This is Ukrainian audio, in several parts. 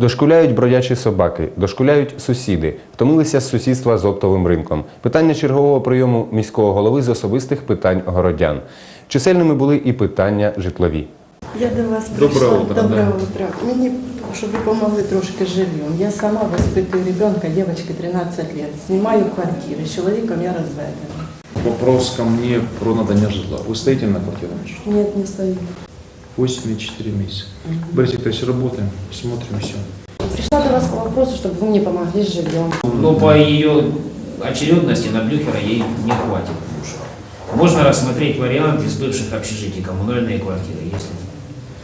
Дошкуляють бродячі собаки, дошкуляють сусіди, втомилися з сусідства з оптовим ринком. Питання чергового прийому міського голови з особистих питань городян. Чисельними були і питання житлові. Я до вас Доброе прийшла. утро, Доброе да. утро. Мені, щоб ви помогли трошки з. Я сама воспитую ребенка, девочке 13 лет. Снимаю квартиру. С человеком я разведена. Вопрос ко мне про надание житла. Вы стоите на квартире? Нет, не стою. 8 и 4 месяца. Борис Викторович, работаем, смотрим все. Пришла до вас по вопросу, чтобы вы мне помогли с жильем. Но по ее очередности на Блюхера ей не хватит душ. Можно рассмотреть вариант из бывших общежитий, коммунальные квартиры, если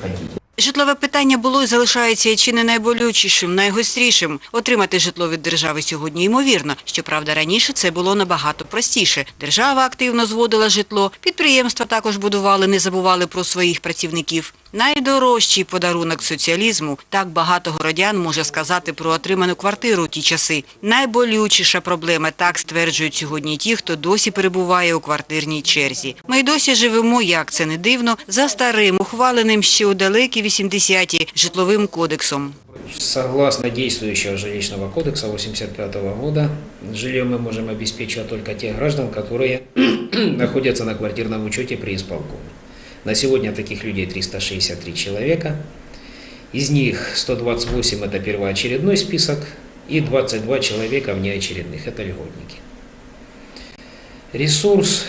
хотите. Житлове питання було і залишається чи не найболючішим, найгострішим. Отримати житло від держави сьогодні ймовірно. Щоправда, раніше це було набагато простіше. Держава активно зводила житло, підприємства також будували, не забували про своїх працівників. Найдорожчий подарунок соціалізму – так багато городян може сказати про отриману квартиру у ті часи. Найболючіша проблема – так стверджують сьогодні ті, хто досі перебуває у квартирній черзі. Ми й досі живемо, як це не дивно, за старим, ухваленим ще у далекі 80-ті житловим кодексом. Согласно действующего жилищного кодекса 85 года, жильем мы можем обеспечивать только тех граждан, которые находятся на квартирном учете при исполкоме. На сегодня таких людей 363 человека. Из них 128 – это первоочередной список, и 22 человека внеочередных – это льготники. Ресурс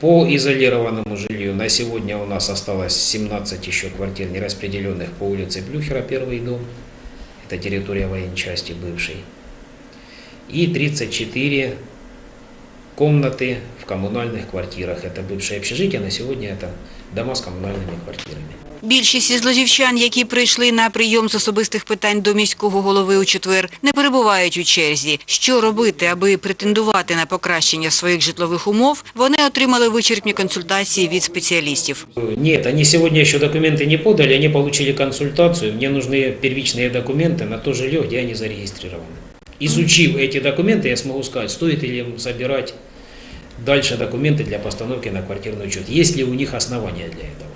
по изолированному жилью на сегодня у нас осталось 17 еще квартир нераспределенных по улице Блюхера, первый дом. Это территория военчасти бывшей. И 34 комнаты в коммунальных квартирах. Это бывшее общежитие, на сегодня это дома с коммунальными квартирами. Більшість із злодівчан, які прийшли на прийом з особистих питань до міського голови у четвер, не перебувають у черзі. Що робити, аби претендувати на покращення своїх житлових умов, вони отримали вичерпні консультації від спеціалістів. Нет, они сегодня еще документы не подали, они получили консультацию. Мне нужны первичные документы на то жилье, где они зарегистрированы. Изучив эти документы, я смогу сказать, стоит ли им собирать дальше документы для постановки на квартирный учет. Есть ли у них основания для этого?